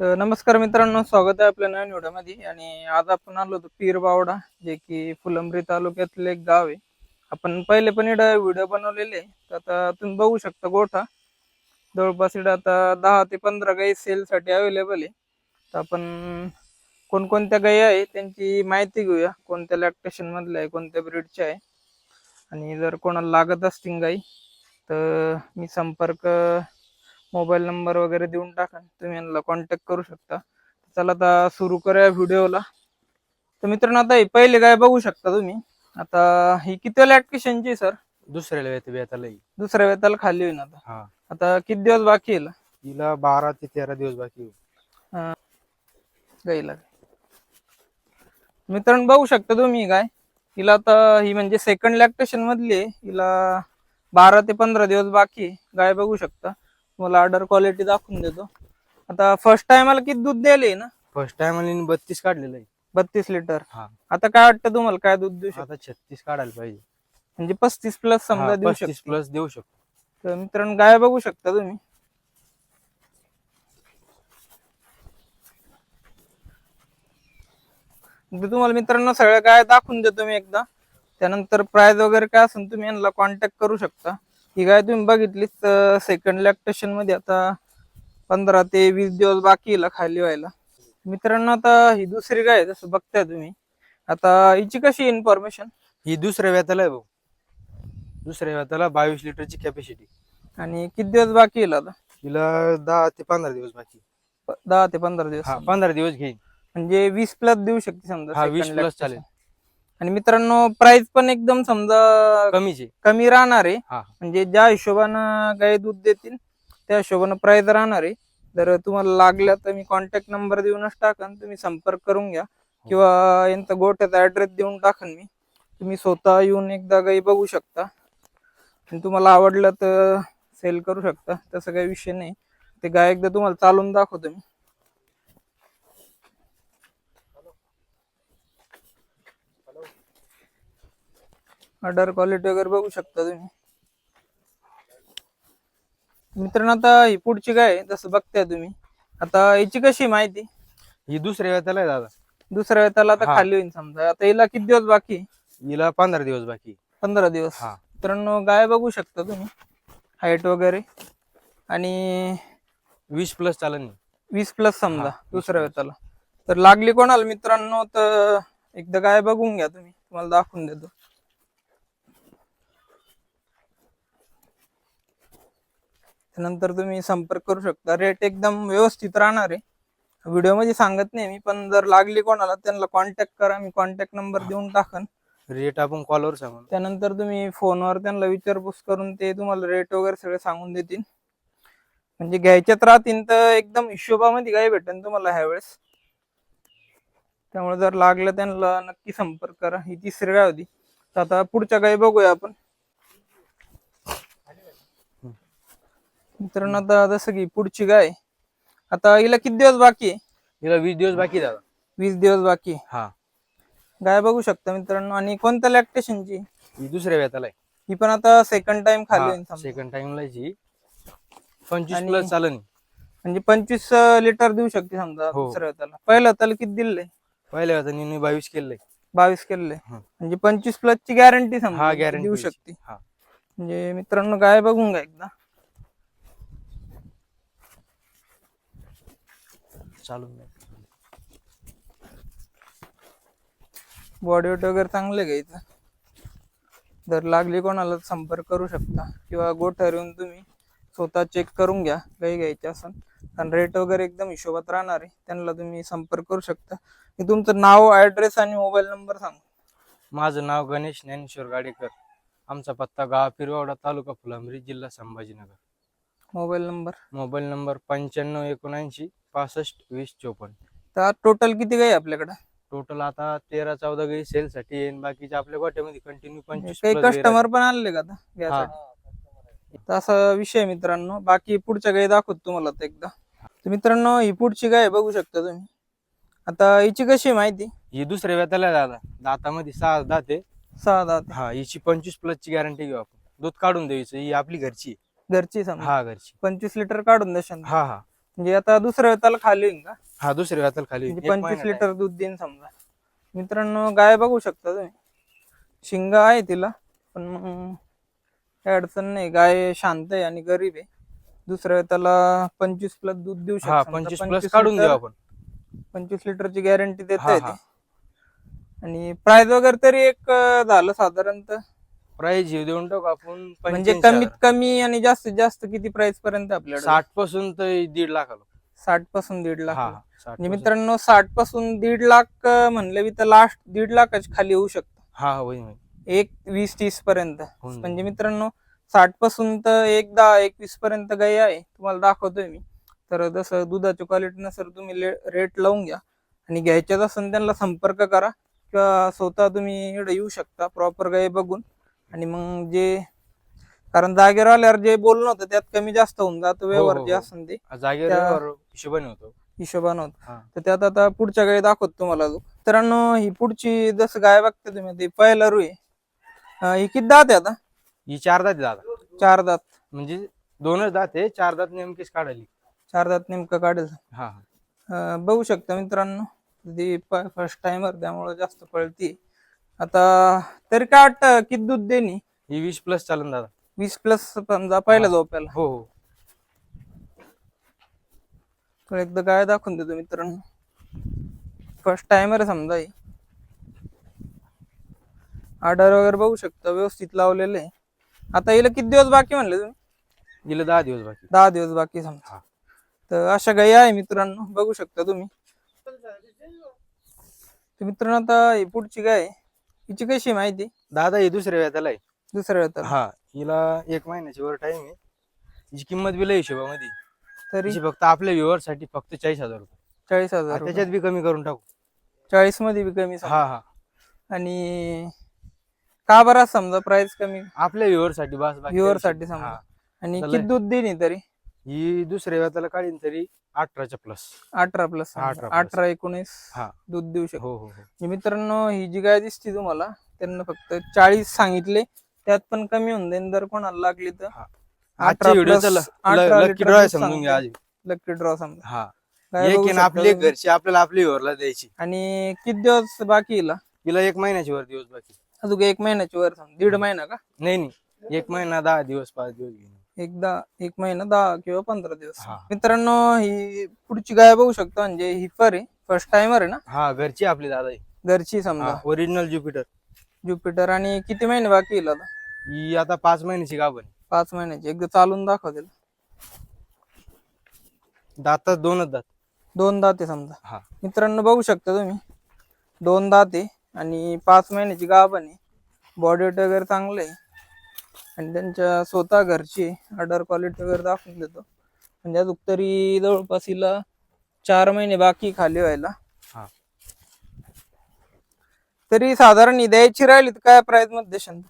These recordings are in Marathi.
तर नमस्कार मित्रांनो स्वागत आहे आपल्या नवीन व्हिडिओमध्ये आणि आज आपण आलो होतो पीर बावडा जे की फुलंब्री तालुक्यातलं एक गाव आहे. आपण पहिले पण इकडं व्हिडिओ बनवलेले तर आता तुम्ही बघू शकता गोठा. जवळपास इकडं आता दहा ते पंधरा गाई सेलसाठी अवेलेबल आहे. तर आपण कोणकोणत्या गाई आहे त्यांची माहिती घेऊया. कोणत्या लॅक्टेशन मधल्या आहे कोणत्या ब्रीडच्या आहे. आणि जर कोणाला लागत असतील गाई तर मी संपर्क मोबाईल नंबर वगैरे देऊन टाका. तुम्ही यांना कॉन्टॅक्ट करू शकता. चला आता सुरू करूया व्हिडिओला तर मित्रांनो आता हे पहिले काय बघू शकता तुम्ही? आता ही किती लॅक्टेशनची सर दुसऱ्याला येते बेताला ही. दुसऱ्या वेताला खाली होईन आता. हा. आता किती दिवस बाकी हिला? हिला बारा ते तेरा दिवस बाकी आहे. गाईला मित्रांनो बघू शकता तुम्ही काय? हिला आता ही म्हणजे सेकंड लॅक्टेशन मधली आहे. हिला बारा ते पंधरा दिवस बाकी आहे. गाय बघू शकता? तुम्हाला ऑर्डर क्वालिटी दाखवून देतो. आता फर्स्ट टाइमला किती दूध द्यायला ना? फर्स्ट टाइम आणि बत्तीस काढलेलं आहे. बत्तीस लिटर हा. आता काय वाटतं तुम्हाला? काय दूध देऊ शकतो? आता छत्तीस काढायला पाहिजे. म्हणजे पस्तीस प्लस समजा देऊ पस्तीस शकतो. प्लस देऊ शकतो. तर मित्रांनो गाय बघू शकता तुम्ही. इथे तुम्हाला मित्रांनो सगळ्या गाय दाखवून देतो मी एकदा. त्यानंतर प्राइस वगैरे काय असेल तुम्ही यांना कॉन्टॅक्ट करू शकता. ही गाय तुम्ही बघितलीच सेकंड लॅक्टेशनमध्ये आता पंधरा ते वीस दिवस बाकी खाली व्हायला. मित्रांनो आता ही दुसरी गाय जसं बघताय तुम्ही. आता हिची कशी इन्फॉर्मेशन ही दुसऱ्या वेताला आहे भाऊ. दुसऱ्या वेताला बावीस लिटरची कॅपॅसिटी आणि किती दिवस बाकी येईल आता? हिला दहा ते पंधरा दिवस बाकी प- दहा ते पंधरा दिवस. हा पंधरा दिवस घेईन. म्हणजे वीस प्लस देऊ शकते समजा हा second वीस प्लस lactation. चालेल. आणि मित्रांनो प्राइस पण एकदम समजा कमीच कमी राहणार आहे. हा. म्हणजे ज्या हिशोबानं गाय दूध देतील त्या हिशोबानं प्राइस राहणार आहे. जर तुम्हाला लागलं तर मी कॉन्टॅक्ट नंबर देऊनच टाकन तुम्ही संपर्क करून घ्या. किंवा यांचा गोठ्याचा ऍड्रेस देऊन टाकन मी. तुम्ही स्वतः येऊन एकदा गाई बघू शकता. आणि तुम्हाला आवडलं तर सेल करू शकता. तसं काही विषय नाही. ते गाय एकदा तुम्हाला चालून दाखवतो मी. ऑर्डर क्वालिटी वगैरे बघू शकता तुम्ही. मित्रांनो आता ही पुढची काय जसं बघताय तुम्ही. आता याची कशी माहिती? ही दुसऱ्या वेताला आहे दादा. दुसऱ्या वेताला आता हा. खाली होईल समजा. आता हिला किती दिवस बाकी आहे? हिला पंधरा दिवस बाकी. पंधरा दिवस. हा. मित्रांनो गाय बघू शकता तुम्ही. हाईट वगैरे. आणि वीस प्लस चालेल नाही वीस प्लस समजा दुसऱ्या वेताला. तर लागली कोणाला मित्रांनो? तर एकदा गाय बघून घ्या तुम्ही. तुम्हाला दाखवून देतो. त्यानंतर तुम्ही संपर्क करू शकता. रेट एकदम व्यवस्थित राहणार आहे. व्हिडिओमध्ये सांगत नाही मी पण जर लागली कोणाला त्यांना कॉन्टॅक्ट करा. मी कॉन्टॅक्ट नंबर देऊन टाकन. रेट आपण कॉलवर सांगू. त्यानंतर तुम्ही फोनवर त्यांना विचारपूस करून ते तुम्हाला रेट वगैरे सगळे सांगून देतील. म्हणजे घ्यायच्यात राहतील तर एकदम हिशोबामध्ये काय भेटेल तुम्हाला ह्यावेळेस त्यामुळे जर लागलं त्यांना नक्की संपर्क करा. ही तिसरी गाय होती तर आता पुढच्या गाय बघूया आपण. मित्रांनो आता जसं की पुढची गाय. आता हिला किती दिवस बाकी आहे? हिला वीस दिवस बाकी आहे दादा. वीस दिवस बाकी आहे. हा. गाय बघू शकता मित्रांनो. आणि कोणत्या लॅक्टेशनची ही दुसऱ्या वेताला आहे. ही पण आता सेकंड टाइम खाली होईल समजा. सेकंड टाइमला ही पंचवीस आणि- प्लस चालेल म्हणजे पंचवीस लिटर देऊ शकते समजा हो. दुसऱ्या त्याला पहिलं त्याला किती दिले पहिल्या वेता मी बावीस केलंय. बावीस केले हं. म्हणजे पंचवीस प्लस ची गॅरंटी समजा हा गॅरंटी देऊ शकते. हा. म्हणजे मित्रांनो गाय बघून घ्या एकदा. चालून जाईल. बॉडी वेट वगैरे चांगले घ्यायचं जर लागली कोणाला तर संपर्क करू शकता. किंवा गोठ्यावर येऊन तुम्ही स्वतः चेक करून घ्या गाई घ्यायची असेल. कारण रेट वगैरे एकदम हिशोबात राहणार. आहे त्यांना तुम्ही संपर्क करू शकता. मी तुमचं नाव ऍड्रेस आणि मोबाईल नंबर सांग. माझं नाव गणेश ज्ञानेश्वर गाडेकर. आमचा पत्ता गाव पिरवाडा तालुका फुलांब्री जिल्हा Sambhajinagar. Mobile number mobile number पंच्याण्णव एकोणऐंशी पासष्ट वीस चोपन्न. तर टोटल किती गाई आपल्याकडे? टोटल आता तेरा चौदा गाई सेल साठी येईन बाकीच्या आपल्या गोट्यामध्ये कंटिन्यू पंचवीस काही plus गाई कस्टमर पण आणले का आता तर असा विषय आहे मित्रांनो. बाकी पुढच्या गाई दाखवतो तुम्हाला आता एकदा. तर मित्रांनो ही पुढची गाय बघू शकता तुम्ही. आता हिची कशी आहे माहिती? ही दुसऱ्या आहे दादा. दातामध्ये सहा दात आहे. सहा दात हा हिची पंचवीस प्लस ची गॅरंटी घेऊ आपण. दूध काढून द्यायचं. ही आपली घरची आहे. घरची समजा. हा घरची. पंचवीस लिटर काढून देशाल हा हा. म्हणजे आता दुसऱ्या वेताला खाली होईल का? हा दुसऱ्या वेताला खाली म्हणजे एक पंचवीस महिना लिटर दूध देईन समजा. मित्रांनो गाय बघू शकता तुम्ही. शिंगा आहे तिला पण मग काय अडचण नाही. गाय शांत आहे आणि गरीब आहे. दुसऱ्या वेताला पंचवीस प्लस दूध देऊ. हा शकतो. पंचवीस प्लस काढून देऊ आपण. पंचवीस लिटरची गॅरंटी देता हा, येते. हा. आणि प्राइस वगैरे तरी एक अं, झालं साधारणतः. प्राइस हे देऊन टाकू आपण म्हणजे 85 कमीत. कमी आणि जास्तीत जास्त किती प्राइस पर्यंत आपल्याकडे? साठपासून तर दीड लाख आलो. साठपासून दीड लाख. हा म्हणजे. मित्रांनो साठपासून दीड लाख म्हणलं तर लास्ट दीड लाखाच्या खाली येऊ शकतं. हा होईल. एक वीस तीस पर्यंत. होऊन जाईल. म्हणजे मित्रांनो साठपासून तर एक दहा एकवीस पर्यंत गाई आहे. तुम्हाला दाखवतोय मी. तर जसं दुधाची क्वालिटी नसेल तुम्ही रेट लावून घ्या. आणि घ्यायच्याच असेल त्यांना संपर्क करा. किंवा स्वतः तुम्ही इकडे येऊ शकता. प्रॉपर गाई बघून. आणि मग जे कारण जागेवर आल्यावर जे बोलणं होतं त्यात कमी जास्त होऊन जातं व्यवहार हो, जे हो. असेल ते जागेवर हिशोबाने होतो. हिशोबानं होतं. हा. तर त्यात आता पुढच्या गाई दाखवतो तुम्हाला. मित्रांनो ही पुढची जसं गाय बघता तुम्ही ती पहिला रू आहे अं, ही किती दात आहे आता ही चार दात दादा. चार दात. म्हणजे दोनच दात आहे चार दात नेमकीच काढायली. चार दात नेमकं काढेल हा हा. बघू शकता मित्रांनो ती फर्स्ट टाइमर त्यामुळे जास्त पळती. आता तरी काय वाटतं किती दूध देणी? ही वीस प्लस चालन दादा. वीस प्लस समजा पहिल्या झोप्याला हो हो. तर एकदा गाय दाखवून देतो मित्रांनो. फर्स्ट टाइमर समजा ही. आर्डर वगैरे बघू शकता व्यवस्थित लावलेले आहे. आता हिला किती दिवस बाकी म्हणले तुम्ही? गेले दहा दिवस बाकी. दहा दिवस बाकी समजा. हा. तर अशा गाई आहे मित्रांनो बघू शकता तुम्ही. तर मित्रांनो आता ही पुढची गाय आहे. हिची कशी आहे माहिती दादा ही दुसऱ्या वेळाला आहे दुसऱ्या वेळेत हा हिला एक महिन्याची वर टाइम आहे हिची किंमत बी लय हिशोबामध्ये तरी हिची फक्त आपल्या व्ह्युअरसाठी फक्त चाळीस हजार रुपये चाळीस हा, हजार. त्याच्यात बी कमी करून टाकू चाळीसमध्ये बी कमी समजा. हा हा आणि का बरा समजा प्राइस कमी आपल्या व्ह्युअरसाठी बस बाकी काही साठी. समजा. हा. आणि. किती दूध देणी तरी ही दुसऱ्या वेळाला काढीन तरी अठराच्या प्लस अठरा प्लस अठरा plus. अठरा एकोणीस हा. दूध देऊ शकतो. हो हो हो. म्हणजे मित्रांनो ही जी गाय दिसते तुम्हाला त्यांना फक्त चाळीस सांगितले. त्यात पण कमी होऊन जाईल जर कोणाला लागली तर. हा. आजच्या व्हिडिओचा लकी ड्रॉ समजून घ्या लकी ड्रॉ समजा. हा. गाय एक बघू आहे ना शकता आपली तुम्ही. घरची आपल्याला आपली व्ह्युअरला द्यायची. आणि किती दिवस बाकी येईल हिला? एक महिन्याची वर दिवस बाकी. अजून एक महिन्याची वर समजा. दीड महिना का? नाही नाही. एक महिना दहा दिवस पाच दिवस एकदा एक महिना दहा किंवा पंधरा दिवस. हा. मित्रांनो ही पुढची गाय बघू शकता. म्हणजे ही फर आहे फर्स्ट टाइमर आहे ना? हा घरची आपली दादा घरची समजा. ओरिजिनल ज्युपिटर ज्युपिटर आणि किती महिने बाकी येईल आता? ही आता पाच महिन्याची गाभण आहे. पाच महिन्याची. एकदा चालून दाखवतील दातात दोनच दात. दोन दात समजा. हा. मित्रांनो बघू शकता तुम्ही. दोन दात आणि पाच महिन्याची गाभण आहे. बॉडी वेट वगैरे चांगलं आहे. आणि त्यांच्या स्वतः घरची ऑर्डर क्वालिटी वगैरे दाखवून देतो. म्हणजे अजून तरी जवळपास हिला चार महिने बाकी खाली व्हायला. हा. तरी साधारण द्यायची राहिली तर काय प्राइसमध्ये देशाल?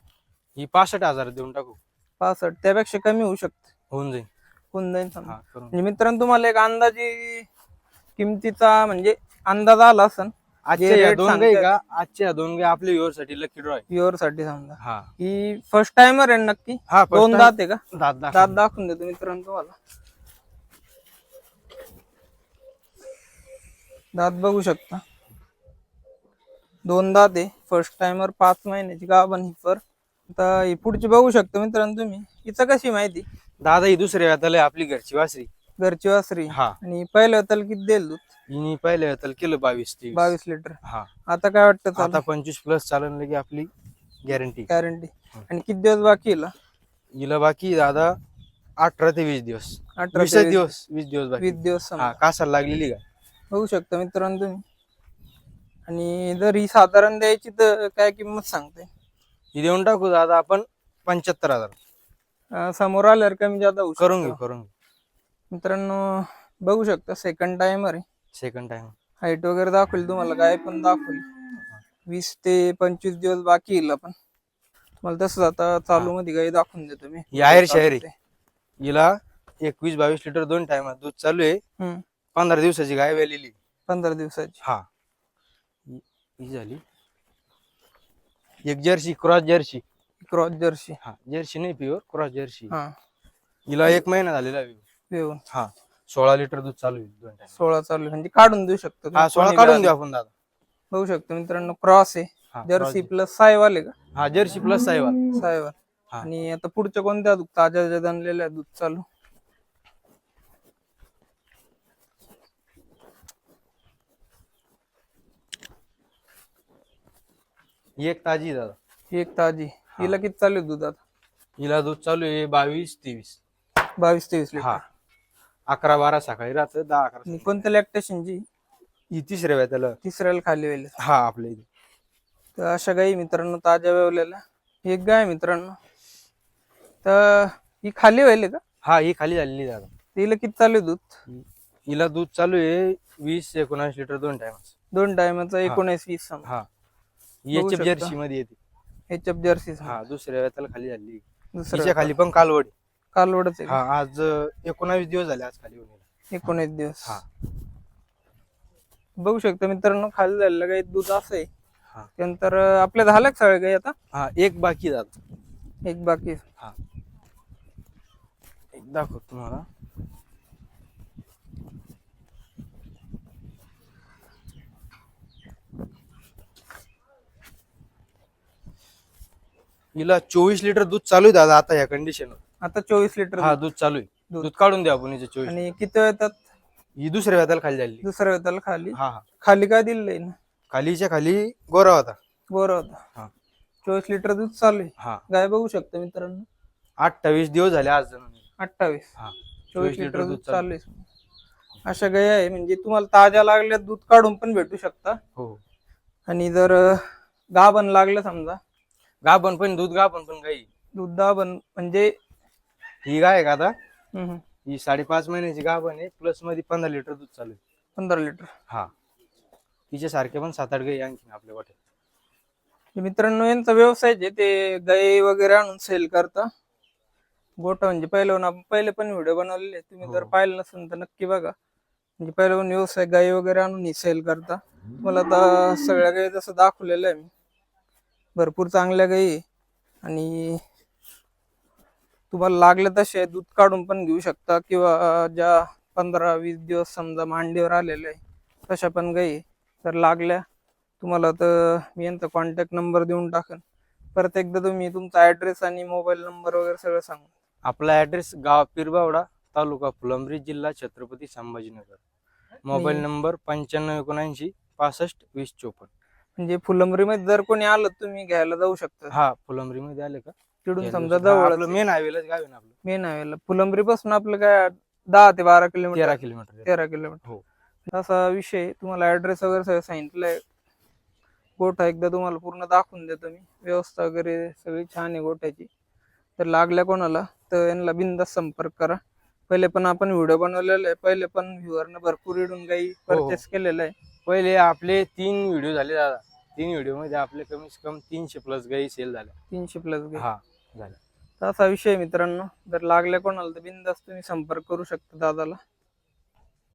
ही पासष्ट हजार देऊन टाकू. पासष्ट. त्यापेक्षा कमी होऊ शकते. होऊन जाईल. होऊन जाईल समजा. हा करून म्हणजे मित्रांनो तुम्हाला एक अंदाजी किमतीचा म्हणजे अंदाज आला असन आजच्या या दोन गाई. का? आजच्या या दोन गाई आपल्या व्ह्युअरसाठी लकी ड्रॉ आहे. प्युअरसाठी समजा. हा. ही फर्स्ट टाइमर आहे ना नक्की? हा first दोन time. दात आहे का? दात दात दात दाखवून देतो मित्रांनो तुम्हाला. दात बघू शकता. दोन दात आहे. फर्स्ट टाइमर पाच महिन्याची गाभण ही फर आता ही पुढची बघू शकता मित्रांनो तुम्ही. हिचं कशी माहिती? दादा ही दुसऱ्या वेळाला आपली घरची वासरी. घरची वासरी. हा. आणि पहिल्या त्याला किती देईल दूध? हिनी पहिल्या वेळाला केलं बावीस तेवीस बावीस लिटर. हा. आता काय वाटतं चालू? आता पंचवीस प्लस चालन की आपली गॅरंटी गॅरंटी आणि किती दिवस बाकी येईल हिला? बाकी दादा अठरा ते वीस दिवस. अठरा वीस ते वीस- दिवस वीस दिवस बाकी. वीस दिवस समजा. हा कासाला लागलेली का? बघू शकता मित्रांनो तुम्ही. आणि जर ही साधारण द्यायची तर काय किंमत सांगते ही देऊन टाकू दादा आपण पंच्याहत्तर हजार. अं, समोर आल्यावर कमी जादा होऊ करून. घेऊ करून घेऊ. मित्रांनो बघू शकता सेकंड टाइमर आहे. सेकंड टाइम हाईट वगैरे दाखवली तुम्हाला गाय पण दाखवली. वीस ते पंचवीस दिवस बाकी येईल आपण. मला तसंच आता चालू मध्ये गाई दाखवून देतो मी. ही आहेर शायरी हिला एकवीस बावीस लिटर दोन टाइम दूध चालू आहे. पंधरा दिवसाची गाय वेलेली. पंधरा दिवसाची. हा. ही ही झाली. एक Jersey cross Jersey cross Jersey हा जर्सी नाही प्युअर क्रॉस जर्सी हा. हिला एक महिना झालेला आहे. येऊन हा. सोळा लिटर दूध चालू आहे दोन सोळा चालू आहे. म्हणजे काढून देऊ शकतो हा तुम्ही सोळा कोणी काढून बी देऊ आलं. आपण दादा. बघू शकतो मित्रांनो क्रॉस आहे. जर्सी प्लस सायवाले का? आहे. हा जर्सी प्लस साहेब सायवाल. हा. आणि आता पुढच्या कोणत्या दूध? ताज्या ज्या आणलेल्या दूध चालू. एक ताजी आहे दादा. ही एक ताजी. हिला किती चालू आहे दूध आता? हिला दूध चालू आहे बावीस तेवीस. बावीस तेवीस हा. अकरा बारा सकाळी राहतं दहा अकरा आणि कोणत्या लॅक्टेशनची ही तिसऱ्या वेळा त्याला तिसऱ्याला खाली होईल हा आपल्या इथे. तर अशा गाई मित्रांनो ताज्या वेवलेल्या. एक गाय आहे मित्रांनो. तर ही खाली होईल का? हा ही खाली झालेली दादा तिला किती चालू आहे दूध? हिला दूध चालू आहे वीस एकोणास लिटर दोन टायमाच दोन टायमाचा एकोणीस वीस हा. बघू याच्या शकता. जर्सी मध्ये येते. एच एफ जर्सी हा दुसऱ्या वेळा त्याला खाली झाली दुसरं तिच्या खाली पण कालवड. आहे. कालवडच आहे. हा आज एकोणावीस दिवस झाले आज खाली एकोणीस दिवस. हा. बघू शकता मित्रांनो खाली झालेलं काही दूध असं आहे हा. त्यानंतर अं, आपल्या झालं का सगळे काही आता? हा एक बाकी जात एक बाकी. हा. एक दाखवतो तुम्हाला. हिला चोवीस लिटर दूध चालू आहे दादा आता या कंडिशन आता चोवीस लिटर हा दूध. चालू आहे. दूध. दूध काढून द्या आपण हिचे चोवीस आणि किती येतात ही दुसऱ्या वेळाला खाली झाली. दुसऱ्या वेळेला खाली. हा हा. खाली काय आहे ना? खालीच्या खाली गोरा होता. बरं होता. हा. चोवीस लिटर दूध चालू आहे. हा. गाय बघू शकता मित्रांनो. अठ्ठावीस दिवस झाले आज. अठ्ठावीस. हा. चोवीस लिटर दूध चालू आहे. अशा गाय आहे. म्हणजे तुम्हाला ताज्या लागल्या दूध काढून पण भेटू शकता. हो. आणि जर अं, गाभण लागलं समजा. गाभण पण दूध गाभण पण गाई दूध दाबण म्हणजे ही गाय आहे का आता? हम्म, ही साडेपाच महिन्याची गाभण आहे प्लसमध्ये पंधरा लिटर दूध चालू आहे. पंधरा लिटर. हा. तिच्या सारखे पण सात आठ गाई आणखी आपल्या हे मित्रांनो यांचा व्यवसाय जे ते गाई वगैरे आणून सेल करता. गोठा म्हणजे पहिलं आपण पहिले पण व्हिडिओ बनवलेले आहेत. तुम्ही जर हो. पाहिलं नसेल तर नक्की बघा. म्हणजे पहिलं पण व्यवसाय गाई वगैरे आणून सेल करता. तुम्हाला आता सगळ्या गाई जसं दाखवलेलं आहे मी. भरपूर चांगल्या गाई आहे. आणि तुम्हाला लागले तसे दूध काढून पण घेऊ शकता किंवा ज्या पंधरा वीस दिवस समजा मांडीवर आलेले आहे तशा पण गाई. तर लागल्या तुम्हाला तर मी यांचा कॉन्टॅक्ट नंबर देऊन टाकेन. परत एकदा तुम्ही तुमचा ऍड्रेस आणि मोबाईल नंबर वगैरे सगळं सांगा आपला ऍड्रेस गाव पिरबावडा तालुका फुलंब्री जिल्हा छत्रपती संभाजीनगर. मोबाईल नंबर पंच्याण्णव एकोणऐंशी पासष्ट वीस चोपन्न. म्हणजे फुलंब्रीमध्ये जर कोणी आलं तुम्ही घ्यायला जाऊ शकता. हा फुलंब्री मध्ये आले का? तिकडून समजा हा, आपलं जवळ मेन हायवेलाच गाव आहे ना आपलं. मेन हवेला फुलंब्री पासून आपलं काय दहा ते बारा किलोमीटर. तेरा किलोमीटर तेरा. किलोमीटर. हो. असा विषय. तुम्हाला ऍड्रेस वगैरे सगळं सांगितलंय. गोठा एकदा तुम्हाला पूर्ण दाखवून देतो मी. व्यवस्था वगैरे सगळी छान आहे गोठ्याची. तर लागल्या कोणाला तर यांना बिंदास संपर्क करा. पहिले पण आपण व्हिडिओ बनवलेला आहे. पहिले पण व्ह्युअरनं भरपूर इडून काही परचेस केलेलं आहे. पहिले आपले तीन व्हिडिओ झाले दादा. तीन व्हिडिओमध्ये आपले कमीत कमी तीनशे प्लस गाई सेल झाल्या. तीनशे प्लस हा. झालं. तर असा विषय मित्रांनो. जर लागल्या कोणाला तर बिंदास तुम्ही संपर्क करू शकता दादाला.